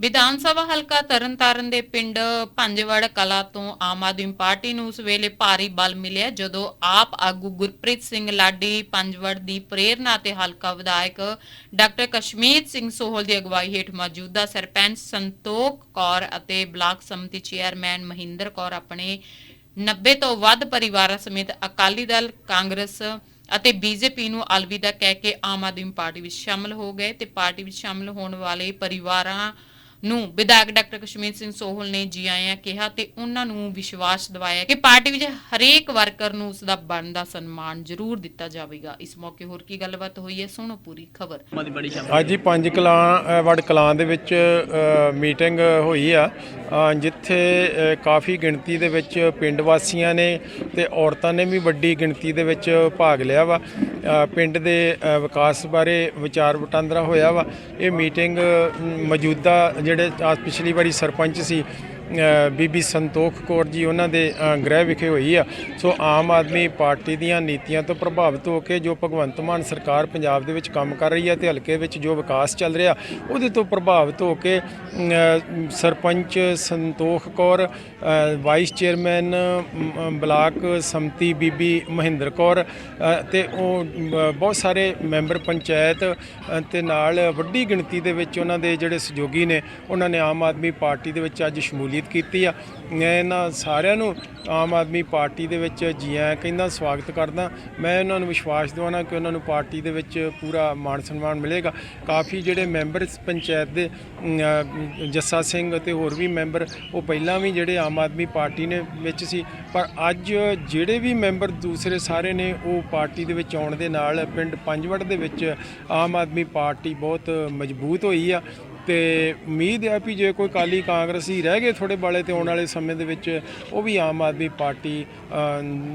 ਵਿਧਾਨ ਸਭਾ ਹਲਕਾ ਤਰਨਤਾਰਨ ਦੇ ਪਿੰਡ ਪੰਜਵੜ ਕਲਾ ਤੋਂ ਆਮ ਆਦਮੀ ਪਾਰਟੀ ਨੂੰ ਉਸ ਵੇਲੇ ਭਾਰੀ ਬਲ ਮਿਲਿਆ, ਜਦੋਂ ਆਪ ਆਗੂ ਗੁਰਪ੍ਰੀਤ ਸਿੰਘ ਲਾਡੀ ਪੰਜਵੜ ਦੀ ਪ੍ਰੇਰਣਾ ਤੇ ਹਲਕਾ ਵਿਧਾਇਕ ਡਾਕਟਰ ਕਸ਼ਮੀਰ ਸਿੰਘ ਸੋਹਲ ਦੀ ਅਗਵਾਈ ਹੇਠ ਮੌਜੂਦਾ ਸਰਪੰਚ ਸੰਤੋਖ ਕੌਰ ਅਤੇ ਬਲਾਕ ਸਮਿਤੀ ਚੇਅਰਮੈਨ ਮਹਿੰਦਰ ਕੌਰ ਆਪਣੇ 90 ਤੋਂ ਵੱਧ ਪਰਿਵਾਰਾਂ ਸਮੇਤ ਅਕਾਲੀ ਦਲ, ਕਾਂਗਰਸ ਅਤੇ ਬੀਜੇਪੀ ਨੂੰ ਅਲਵਿਦਾ ਕਹਿ ਕੇ ਆਮ ਆਦਮੀ ਪਾਰਟੀ ਵਿੱਚ ਸ਼ਾਮਲ ਹੋ ਗਏ ਤੇ ਪਾਰਟੀ ਵਿੱਚ ਸ਼ਾਮਲ ਹੋਣ ਵਾਲੇ ਪਰਿਵਾਰਾਂ ਨੂੰ ਵਿਧਾਇਕ ਡਾਕਟਰ ਕਸ਼ਮੀਰ ਸਿੰਘ ਸੋਹਲ ਨੇ ਜੀ ਆਇਆਂ ਕਿਹਾ ਤੇ ਉਹਨਾਂ ਨੂੰ ਵਿਸ਼ਵਾਸ ਦਿਵਾਇਆ ਕਿ ਪਾਰਟੀ ਵਿੱਚ ਹਰੇਕ ਵਰਕਰ ਨੂੰ ਉਸ ਦਾ ਬਣਦਾ ਸਨਮਾਨ ਜ਼ਰੂਰ ਦਿੱਤਾ ਜਾਵੇਗਾ। ਇਸ ਮੌਕੇ ਹੋਰ ਕੀ ਗੱਲਬਾਤ ਹੋਈ ਹੈ, ਸੁਣੋ ਪੂਰੀ ਖਬਰ। ਅੱਜ ਹੀ ਪੰਜ ਕਲਾਂ ਵੜ ਕਲਾਂ ਦੇ ਵਿੱਚ ਮੀਟਿੰਗ ਹੋਈ ਆ ਜਿੱਥੇ ਕਾਫੀ ਗਿਣਤੀ ਦੇ ਵਿੱਚ ਪਿੰਡ ਵਾਸੀਆਂ ਨੇ ਤੇ ਔਰਤਾਂ ਨੇ ਵੀ ਵੱਡੀ ਗਿਣਤੀ ਦੇ ਵਿੱਚ ਭਾਗ ਲਿਆ ਵਾ। ਪਿੰਡ ਦੇ ਵਿਕਾਸ ਬਾਰੇ ਵਿਚਾਰ ਵਟਾਂਦਰਾ ਹੋਇਆ ਵਾ। ਇਹ ਮੀਟਿੰਗ ਮੌਜੂਦਾ ਜਿਹੜੇ ਪਿਛਲੀ ਵਾਰੀ ਸਰਪੰਚ ਸੀ ਬੀਬੀ ਸੰਤੋਖ ਕੌਰ ਜੀ ਉਹਨਾਂ ਦੇ ਗ੍ਰਹਿ ਵਿਖੇ ਹੋਈ ਆ। ਸੋ ਆਮ ਆਦਮੀ ਪਾਰਟੀ ਦੀਆਂ ਨੀਤੀਆਂ ਤੋਂ ਪ੍ਰਭਾਵਿਤ ਹੋ ਕੇ ਜੋ ਭਗਵੰਤ ਮਾਨ ਸਰਕਾਰ ਪੰਜਾਬ ਦੇ ਵਿੱਚ ਕੰਮ ਕਰ ਰਹੀ ਹੈ ਤੇ ਹਲਕੇ ਵਿੱਚ ਜੋ ਵਿਕਾਸ ਚੱਲ ਰਿਹਾ ਉਹਦੇ ਤੋਂ ਪ੍ਰਭਾਵਿਤ ਹੋ ਕੇ sarpanch Santokh Kaur vice chairman block samiti ਬੀਬੀ ਮਹਿੰਦਰ ਕੌਰ ਅ, ਤੇ ਉਹ ਬਹੁਤ ਸਾਰੇ ਮੈਂਬਰ ਪੰਚਾਇਤ ਅ, ਤੇ ਨਾਲ ਵੱਡੀ ਗਿਣਤੀ ਦੇ ਵਿੱਚ ਉਹਨਾਂ ਦੇ ਜਿਹੜੇ ਸਹਿਯੋਗੀ ਨੇ ਉਹਨਾਂ ਨੇ ਆਮ ਆਦਮੀ ਪਾਰਟੀ ਦੇ ਵਿੱਚ ਅੱਜ ਸ਼ਮੂਲੀਅਤ ਕੀਤੀ ਆ। ਮੈਂ ਇਹਨਾਂ ਸਾਰਿਆਂ ਨੂੰ ਆਮ ਆਦਮੀ ਪਾਰਟੀ ਦੇ ਵਿੱਚ ਜੀ ਆਇਆਂ ਕਹਿੰਦਾ ਸਵਾਗਤ ਕਰਦਾ। ਮੈਂ ਉਹਨਾਂ ਨੂੰ ਵਿਸ਼ਵਾਸ ਦਿਵਾਉਣਾ ਕਿ ਉਹਨਾਂ ਨੂੰ ਪਾਰਟੀ ਦੇ ਵਿੱਚ ਪੂਰਾ ਮਾਣ ਸਨਮਾਨ ਮਿਲੇਗਾ। ਕਾਫੀ ਜਿਹੜੇ ਮੈਂਬਰ ਪੰਚਾਇਤ ਦੇ ਜੱਸਾ ਸਿੰਘ ਅਤੇ ਹੋਰ ਵੀ ਮੈਂਬਰ, ਉਹ ਪਹਿਲਾਂ ਵੀ ਜਿਹੜੇ ਆਮ ਆਦਮੀ ਪਾਰਟੀ ਨੇ ਵਿੱਚ ਸੀ। ਪਰ ਅੱਜ ਜਿਹੜੇ ਵੀ ਮੈਂਬਰ ਦੂਸਰੇ ਸਾਰੇ ਨੇ, ਉਹ ਪਾਰਟੀ ਦੇ ਵਿੱਚ ਆਉਣ ਦੇ ਨਾਲ ਪਿੰਡ ਪੰਜਵੜ ਦੇ ਵਿੱਚ ਆਮ ਆਦਮੀ ਪਾਰਟੀ ਬਹੁਤ ਮਜ਼ਬੂਤ ਹੋਈ ਆ। ਤੇ ਉਮੀਦ ਹੈ ਵੀ ਜੇ ਕੋਈ ਕਾਲੀ ਕਾਂਗਰਸੀ ਰਹਿ ਗਏ ਥੋੜੇ ਬਾਲੇ ਤੇ ਆਉਣ ਵਾਲੇ ਸਮੇਂ ਦੇ ਵਿੱਚ ਉਹ ਵੀ ਆਮ ਆਦਮੀ ਪਾਰਟੀ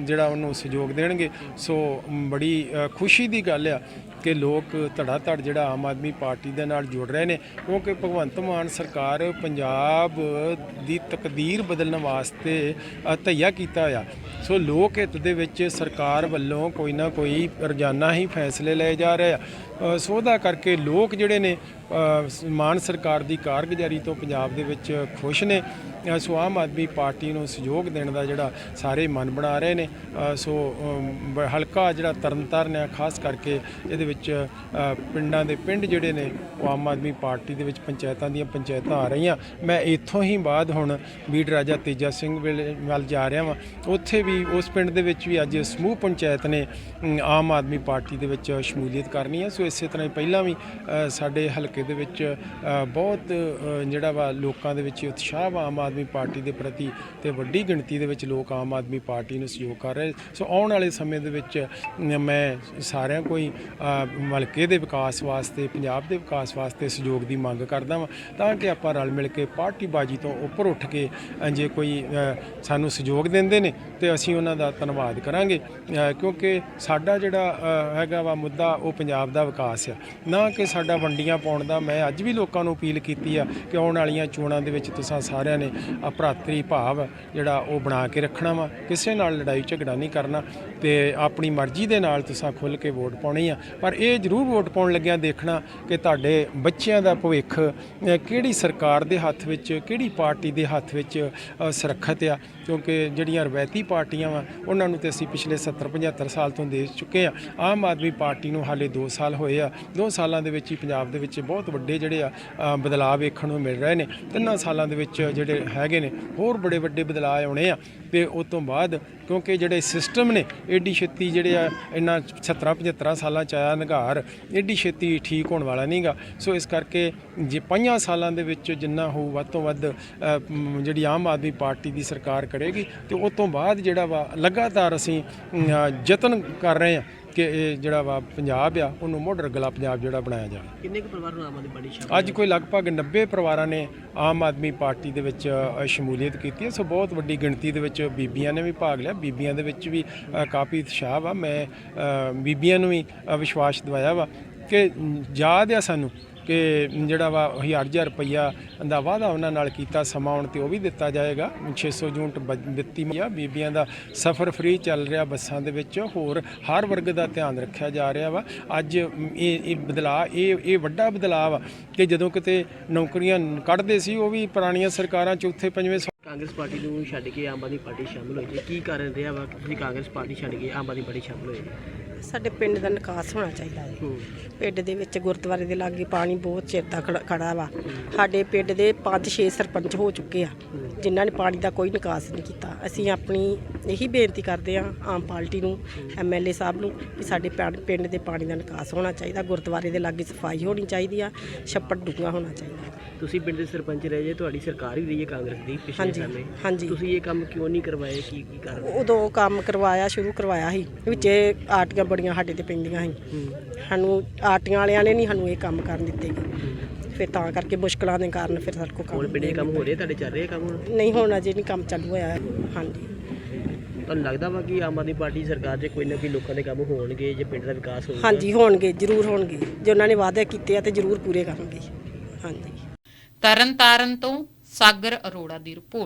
ਜਿਹੜਾ ਉਹਨੂੰ ਸਹਿਯੋਗ ਦੇਣਗੇ। ਸੋ, ਬੜੀ ਖੁਸ਼ੀ ਦੀ ਗੱਲ ਆ ਕਿ ਲੋਕ ਧੜਾ ਧੜ ਜਿਹੜਾ ਆਮ ਆਦਮੀ ਪਾਰਟੀ ਦੇ ਨਾਲ ਜੁੜ ਰਹੇ ਨੇ ਕਿਉਂਕਿ ਭਗਵੰਤ ਮਾਨ ਸਰਕਾਰ ਪੰਜਾਬ ਦੀ ਤਕਦੀਰ ਬਦਲਣ ਵਾਸਤੇ ਅ, ਧਈਆ ਕੀਤਾ ਆ। ਸੋ ਲੋਕ ਹਿੱਤ ਦੇ ਵਿੱਚ ਸਰਕਾਰ ਵੱਲੋਂ ਕੋਈ ਨਾ ਕੋਈ ਰੋਜ਼ਾਨਾ ਹੀ ਫੈਸਲੇ ਲਏ ਜਾ ਰਹੇ ਆ। ਸੋ ਉਹਦਾ ਕਰਕੇ ਲੋਕ ਜਿਹੜੇ ਨੇ ਅ, ਮਾਨ ਸਰਕਾਰ ਦੀ ਕਾਰਗੁਜ਼ਾਰੀ ਤੋਂ ਪੰਜਾਬ ਦੇ ਵਿੱਚ ਖੁਸ਼ ਨੇ। ਸੋ ਆਮ ਆਦਮੀ ਪਾਰਟੀ ਨੂੰ ਸਹਿਯੋਗ ਦੇਣ ਦਾ ਜਿਹੜਾ ਸਾਰੇ ਮਨ ਬਣਾ ਰਹੇ ਨੇ। ਸੋ ਹਲਕਾ ਜਿਹੜਾ ਤਰਨਤਾਰਨ ਆ ਖਾਸ ਕਰਕੇ ਇਹਦੇ ਵਿੱਚ ਅ, ਪਿੰਡਾਂ ਦੇ ਪਿੰਡ ਜਿਹੜੇ ਨੇ ਉਹ ਆਮ ਆਦਮੀ ਪਾਰਟੀ ਦੇ ਵਿੱਚ ਪੰਚਾਇਤਾਂ ਦੀਆਂ ਪੰਚਾਇਤਾਂ ਆ ਰਹੀਆਂ। ਮੈਂ ਇੱਥੋਂ ਹੀ ਬਾਅਦ ਹੁਣ ਬੀੜ ਰਾਜਾ ਤੇਜਾ ਸਿੰਘ ਵੇਲੇ ਵੱਲ ਜਾ ਰਿਹਾ ਵਾਂ। ਉੱਥੇ ਵੀ ਉਸ ਪਿੰਡ ਦੇ ਵਿੱਚ ਵੀ ਅੱਜ ਸਮੂਹ ਪੰਚਾਇਤ ਨੇ ਆਮ ਆਦਮੀ ਪਾਰਟੀ ਦੇ ਵਿੱਚ ਸ਼ਮੂਲੀਅਤ ਕਰਨੀ ਹੈ ਸੋ ਇਸੇ ਤਰ੍ਹਾਂ ਹੀ ਪਹਿਲਾਂ ਵੀ ਸਾਡੇ ਹਲਕੇ ਦੇ ਵਿੱਚ ਬਹੁਤ ਜਿਹੜਾ ਵਾ ਲੋਕਾਂ ਦੇ ਵਿੱਚ ਉਤਸ਼ਾਹ ਵਾ ਆਮ ਆਦਮੀ ਪਾਰਟੀ ਦੇ ਪ੍ਰਤੀ ਤੇ ਵੱਡੀ ਗਿਣਤੀ ਦੇ ਵਿੱਚ ਲੋਕ ਆਮ ਆਦਮੀ ਪਾਰਟੀ ਨੂੰ ਸਹਿਯੋਗ ਕਰ ਰਹੇ। ਸੋ ਆਉਣ ਵਾਲੇ ਸਮੇਂ ਦੇ ਵਿੱਚ ਮੈਂ ਸਾਰਿਆਂ ਕੋਈ ਮਲਕੇ ਦੇ ਵਿਕਾਸ ਵਾਸਤੇ, ਪੰਜਾਬ ਦੇ ਵਿਕਾਸ ਵਾਸਤੇ ਸਹਿਯੋਗ ਦੀ ਮੰਗ ਕਰਦਾ ਵਾਂ, ਤਾਂ ਕਿ ਆਪਾਂ ਰਲ ਮਿਲ ਕੇ ਪਾਰਟੀ ਬਾਜੀ ਤੋਂ ਉੱਪਰ ਉੱਠ ਕੇ ਜੇ ਕੋਈ ਸਾਨੂੰ ਸਹਿਯੋਗ ਦਿੰਦੇ ਨੇ, ਤੇ ਅਸੀਂ ਉਹਨਾਂ ਦਾ ਧੰਨਵਾਦ ਕਰਾਂਗੇ। ਕਿਉਂਕਿ ਸਾਡਾ ਜਿਹੜਾ ਹੈਗਾ ਵਾ ਮੁੱਦਾ, ਉਹ ਪੰਜਾਬ ਦਾ ਵਿਕਾਸ ਆ। ਨਾ ਕਿ ਸਾਡਾ ਵੰਡੀਆਂ ਪਾਉਣ ਦਾ, ਮੈਂ ਅੱਜ ਵੀ ਲੋਕਾਂ ਨੂੰ ਅਪੀਲ ਕੀਤੀ ਆ ਕਿ ਆਉਣ ਵਾਲੀਆਂ ਚੋਣਾਂ ਦੇ ਵਿੱਚ ਤੁਸੀਂ ਸਾਰਿਆਂ ਨੇ ਆ ਭਰਾਤਰੀ ਭਾਵ ਜਿਹੜਾ ਉਹ ਬਣਾ ਕੇ ਰੱਖਣਾ ਵਾ। ਕਿਸੇ ਨਾਲ ਲੜਾਈ ਝਗੜਾ ਨਹੀਂ ਕਰਨਾ, ਤੇ ਆਪਣੀ ਮਰਜ਼ੀ ਦੇ ਨਾਲ ਤੁਸੀਂ ਖੁੱਲ ਕੇ ਵੋਟ ਪਾਉਣੀ ਆ। ਪਰ ਇਹ ਜ਼ਰੂਰ ਵੋਟ ਪਾਉਣ ਲੱਗਿਆਂ ਦੇਖਣਾ ਕਿ ਤੁਹਾਡੇ ਬੱਚਿਆਂ ਦਾ ਭਵਿੱਖ ਕਿਹੜੀ ਸਰਕਾਰ ਦੇ ਹੱਥ ਵਿੱਚ, ਕਿਹੜੀ ਪਾਰਟੀ ਦੇ ਹੱਥ ਵਿੱਚ ਸੁਰੱਖਿਅਤ ਆ? ਕਿਉਂਕਿ ਜਿਹੜੀਆਂ ਰਵਾਇਤੀ ਪਾਰਟੀਆਂ ਵਾ, ਉਹਨਾਂ ਨੂੰ ਤੇ ਅਸੀਂ ਪਿਛਲੇ 70 75 ਸਾਲ ਤੋਂ ਦੇ ਚੁੱਕੇ ਆ। ਆਮ ਆਦਮੀ ਪਾਰਟੀ ਨੂੰ ਹਾਲੇ 2 ਸਾਲ ਹੋਏ ਆ। 2 ਸਾਲਾਂ ਦੇ ਵਿੱਚ ਹੀ ਪੰਜਾਬ ਦੇ ਵਿੱਚ ਬਹੁਤ ਵੱਡੇ ਜਿਹੜੇ ਆ ਬਦਲਾਅ ਵੇਖਣ ਨੂੰ ਮਿਲ ਰਹੇ ਨੇ। ਤਿੰਨਾਂ ਸਾਲਾਂ ਦੇ ਵਿੱਚ ਜਿਹੜੇ ਹੈਗੇ ਨੇ, ਹੋਰ ਬੜੇ ਵੱਡੇ ਬਦਲਾਅ ਆਉਣੇ ਆ। ਤੇ ਉਸ ਤੋਂ ਬਾਅਦ ਕਿਉਂਕਿ ਜਿਹੜੇ ਸਿਸਟਮ ਨੇ, ਏਡੀ ਛੇਤੀ ਜਿਹੜੇ ਆ, ਇੰਨਾ 70 75 ਸਾਲਾਂ ਚ ਆਇਆ ਨਿਗਾਰ ਏਡੀ ਛੇਤੀ ਠੀਕ ਹੋਣ ਵਾਲਾ ਨਹੀਂਗਾ ਸੋ ਇਸ ਕਰਕੇ ਜੇ ਪੰਜਾਂ ਸਾਲਾਂ ਦੇ ਵਿੱਚ ਜਿੰਨਾ ਹੋਊ ਵੱਧ ਤੋਂ ਵੱਧ ਜਿਹੜੀ ਆਮ ਆਦਮੀ ਪਾਰਟੀ ਦੀ ਸਰਕਾਰ ਕਰੇਗੀ, ਤੇ ਉਸ ਤੋਂ ਬਾਅਦ ਜਿਹੜਾ ਵਾ ਲਗਾਤਾਰ ਅਸੀਂ ਯਤਨ ਕਰ ਰਹੇ ਹਾਂ ਕਿ ਇਹ ਜਿਹੜਾ ਵਾ ਪੰਜਾਬ ਆ ਉਹਨੂੰ ਮੋਡਰ ਗਲਾ ਪੰਜਾਬ ਜਿਹੜਾ ਬਣਾਇਆ ਜਾਵੇ। ਕਿੰਨੇ ਕੁ ਪਰਿਵਾਰ ਨੂੰ ਆਮ ਆਦਮੀ ਪਾਰਟੀ ਸ਼ਾਮਲ ਅੱਜ ਕੋਈ ਲਗਭਗ 90 ਪਰਿਵਾਰਾਂ ਨੇ ਆਮ ਆਦਮੀ ਪਾਰਟੀ ਦੇ ਵਿੱਚ ਅ, ਸ਼ਮੂਲੀਅਤ ਕੀਤੀ ਹੈ। ਸੋ ਬਹੁਤ ਵੱਡੀ ਗਿਣਤੀ ਦੇ ਵਿੱਚ ਬੀਬੀਆਂ ਨੇ ਵੀ ਭਾਗ ਲਿਆ। ਬੀਬੀਆਂ ਦੇ ਵਿੱਚ ਵੀ ਅ, ਕਾਫੀ ਉਤਸ਼ਾਹ ਵਾ। ਮੈਂ ਅ, ਬੀਬੀਆਂ ਨੂੰ ਵੀ ਅ, ਵਿਸ਼ਵਾਸ ਦਿਵਾਇਆ ਵਾ ਕਿ ਯਾਦ ਆ ਸਾਨੂੰ ਕਿ ਜਿਹੜਾ ਵਾ 1000 ਰੁਪਈਆ ਦਾ ਵਾਅਦਾ ਉਹਨਾਂ ਨਾਲ ਕੀਤਾ, ਸਮਾਂ ਆਉਣ ਤੇ ਉਹ ਵੀ ਦਿੱਤਾ ਜਾਏਗਾ। 600 ਯੂਨਿਟ ਬ- ਦਿੱਤੀ ਆ। ਬੀਬੀਆਂ ਦਾ ਸਫ਼ਰ ਫ੍ਰੀ ਚੱਲ ਰਿਹਾ ਬੱਸਾਂ ਦੇ ਵਿੱਚ। ਹੋਰ ਹਰ ਵਰਗ ਦਾ ਧਿਆਨ ਰੱਖਿਆ ਜਾ ਰਿਹਾ ਵਾ। ਅੱਜ ਇਹ ਇਹ ਬਦਲਾਅ, ਇਹ ਇਹ ਵੱਡਾ ਬਦਲਾਅ ਵਾ ਕਿ ਜਦੋਂ ਕਿਤੇ ਨੌਕਰੀਆਂ ਕੱਢਦੇ ਸੀ, ਉਹ ਵੀ ਪੁਰਾਣੀਆਂ ਸਰਕਾਰਾਂ ਚੌਥੇ ਪੰਜਵੇਂ ਕਾਂਗਰਸ ਪਾਰਟੀ ਨੂੰ ਛੱਡ ਕੇ ਆਮ ਆਦਮੀ ਪਾਰਟੀ ਸ਼ਾਮਲ ਹੋਈ ਜੀ ਕੀ ਕਾਰਨ ਰਿਹਾ ਵਾ ਕਿ ਤੁਸੀਂ ਕਾਂਗਰਸ ਪਾਰਟੀ ਛੱਡ ਕੇ ਆਮ ਆਦਮੀ ਪਾਰਟੀ ਸ਼ਾਮਲ ਹੋਏ? ਸਾਡੇ ਪਿੰਡ ਦਾ ਨਿਕਾਸ ਹੋਣਾ ਚਾਹੀਦਾ ਹੈ। ਪਿੰਡ ਦੇ ਵਿੱਚ ਗੁਰਦੁਆਰੇ ਦੇ ਲਾਗੇ ਪਾਣੀ ਬਹੁਤ ਚਿਰ ਦਾ ਖੜਾ- ਖੜਾ ਵਾ। ਸਾਡੇ ਪਿੰਡ ਦੇ 5-6 ਸਰਪੰਚ ਹੋ ਚੁੱਕੇ ਆ ਜਿਨ੍ਹਾਂ ਨੇ ਪਾਣੀ ਦਾ ਕੋਈ ਨਿਕਾਸ ਨਹੀਂ ਕੀਤਾ। ਅਸੀਂ ਆਪਣੀ ਇਹੀ ਬੇਨਤੀ ਕਰਦੇ ਆ ਆਮ ਪਾਰਟੀ ਨੂੰ ਐਮਐਲਏ ਸਾਹਿਬ ਨੂੰ ਕਿ ਸਾਡੇ ਪਿੰਡ- ਪਿੰਡ ਦੇ ਪਾਣੀ ਦਾ ਨਿਕਾਸ ਹੋਣਾ ਚਾਹੀਦਾ ਗੁਰਦੁਆਰੇ ਦੇ ਲਾਗੇ ਸਫ਼ਾਈ ਹੋਣੀ ਚਾਹੀਦੀ ਆ ਛੱਪੜ ਡੂੰਘਾ ਹੋਣਾ ਚਾਹੀਦਾ। ਤੁਸੀਂ ਪਿੰਡ ਦੇ ਸਰਪੰਚ ਰਹੇ ਜੇ ਤੁਹਾਡੀ ਸਰਕਾਰ ਵੀ ਰਹੀ ਹੈ ਕਾਂਗਰਸ ਦੀ ਪਿਛਲੇ ਹਾਂਜੀ, ਸਮੇਂ। ਹਾਂਜੀ। ਤੁਸੀਂ ਇਹ ਕੰਮ ਕਿਉਂ ਨਹੀਂ ਕਰਵਾਏ ਕੀ ਕੀ ਕਾਰਨ ਉਦੋਂ ਕੰਮ ਕਰਵਾਇਆ ਸ਼ੁਰੂ ਕਰਵਾਇਆ ਸੀ ਵਿੱਚੇ ਆਟੀਆਂ ਬੜੀਆਂ ਸਾਡੇ ਤੇ ਪੈਂਦੀਆਂ ਸੀ। ਹੂੰ। ਸਾਨੂੰ ਆਟੀਆਂ ਵਾਲਿਆਂ ਨੇ ਨਹੀਂ ਸਾਨੂੰ ਇਹ ਕੰਮ ਕਰਨ ਦਿੱਤੇ। ਫਿਰ ਤਾਂ ਕਰਕੇ ਮੁਸ਼ਕਲਾਂ ਦੇ ਕਾਰਨ ਫਿਰ ਸਾਡੇ ਕੋਲ ਹੁਣ ਕੰਮ ਪਿੰਡੇ ਕੰਮ ਹੋ ਰਹੇ ਤੁਹਾਡੇ ਚੱਲ ਰਹੇ ਕੰਮ ਹੁਣ? ਨਹੀਂ ਹੁਣ ਅਜੇ ਨਹੀਂ ਕੰਮ ਚਾਲੂ ਹੋਇਆ। ਹੈ। ਹਾਂਜੀ। ਤੁਹਾਨੂੰ ਲੱਗਦਾ ਵਾ ਕਿ ਆਮ ਆਦਮੀ ਪਾਰਟੀ ਸਰਕਾਰ 'ਚ ਕੋਈ ਨਾ ਕੋਈ ਲੋਕਾਂ ਦੇ ਕੰਮ ਹੋਣਗੇ ਜੇ ਪਿੰਡ ਦਾ ਵਿਕਾਸ ਹੋਊਗਾ? ਹਾਂਜੀ ਹੋਣਗੇ ਜ਼ਰੂਰ ਹੋਣਗੇ। ਜੇ ਉਹਨਾਂ ਨੇ ਵਾਅਦੇ ਕੀਤੇ ਆ ਤੇ ਜ਼ਰੂਰ ਪੂਰੇ ਕਰਨਗੇ। ਹਾਂਜੀ। ਤਰਨਤਾਰਨ ਤੋਂ ਸਾਗਰ ਅਰੋੜਾ ਦੀ ਰਿਪੋਰਟ।